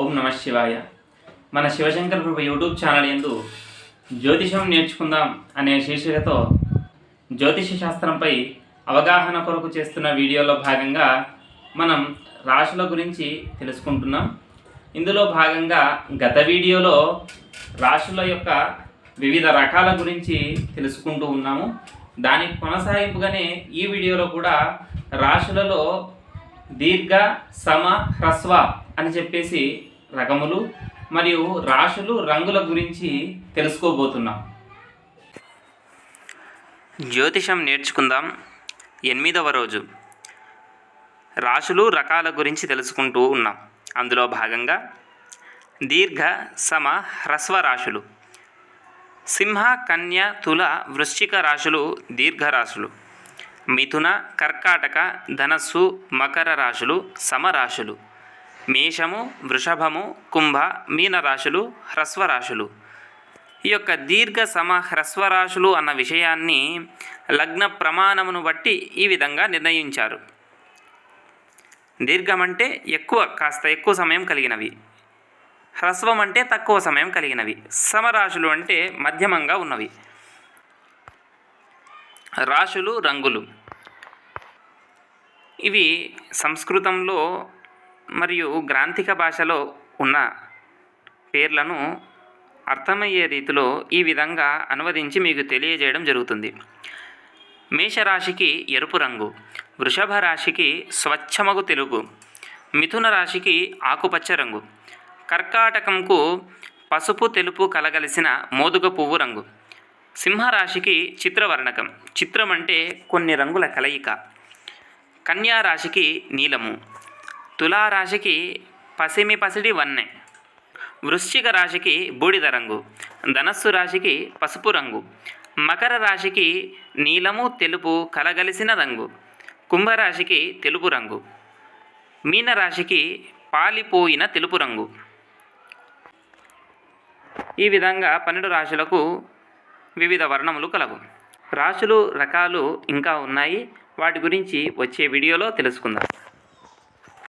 ఓం నమ శివాయ. మన శివశంకర్ ప్రభు యూట్యూబ్ ఛానల్ ఎందు జ్యోతిషం నేర్చుకుందాం అనే శీర్షికతో జ్యోతిష శాస్త్రంపై అవగాహన కొరకు చేస్తున్న వీడియోలో భాగంగా మనం రాశుల గురించి తెలుసుకుంటున్నాం. ఇందులో భాగంగా గత వీడియోలో రాశుల యొక్క వివిధ రకాల గురించి తెలుసుకుంటూ ఉన్నాము. దానికి కొనసాగింపుగానే ఈ వీడియోలో కూడా రాశులలో దీర్ఘ సమ హ్రస్వ అని చెప్పేసి రకములు మరియు రాశులు రంగుల గురించి తెలుసుకోబోతున్నాం. జ్యోతిషం నేర్చుకుందాం. ఎనిమిదవ రోజు. రాశులు రకాల గురించి తెలుసుకుంటూ ఉన్నాం. అందులో భాగంగా దీర్ఘ సమ హ్రస్వ రాశులు. సింహ కన్య తుల వృశ్చిక రాశులు దీర్ఘ రాశులు. మిథున కర్కాటక ధనస్సు మకర రాశులు సమరాశులు. మేషము వృషభము కుంభ మీన రాశులు హ్రస్వ రాశులు ఈ యొక్క దీర్ఘ సమ హ్రస్వ రాశులు అన్న విషయాన్ని లగ్న ప్రమాణమును బట్టి ఈ విధంగా నిర్ణయించారు. దీర్ఘం అంటే ఎక్కువ కాస్త ఎక్కువ సమయం కలిగినవి. హ్రస్వం అంటే తక్కువ సమయం కలిగినవి. సమరాశులు అంటే మధ్యమంగా ఉన్నవి. రాశులు రంగులు. ఇవి సంస్కృతంలో మరియు గ్రాంథిక భాషలో ఉన్న పేర్లను అర్థమయ్యే రీతిలో ఈ విధంగా అనువదించి మీకు తెలియజేయడం జరుగుతుంది. మేషరాశికి ఎరుపు రంగు వృషభ రాశికి స్వచ్ఛమగు తెలుగు మిథున రాశికి ఆకుపచ్చ రంగు కర్కాటకంకు పసుపు తెలుపు కలగలిసిన మోదుగ పువ్వు రంగు. సింహరాశికి చిత్రవర్ణకం. చిత్రం అంటే కొన్ని రంగుల కలయిక. కన్యా రాశికి నీలము. తులారాశికి పసిమి పసిడి వన్నె. వృశ్చిక రాశికి బూడిద రంగు. ధనస్సు రాశికి పసుపు రంగు. మకర రాశికి నీలము తెలుపు కలగలిసిన రంగు. కుంభరాశికి తెలుపు రంగు. మీనరాశికి పాలిపోయిన తెలుపు రంగు. ఈ విధంగా పన్నెండు రాశులకు వివిధ వర్ణములు కలవు. రాశులు రకాలు ఇంకా ఉన్నాయి. వాటి గురించి వచ్చే వీడియోలో తెలుసుకుందాం.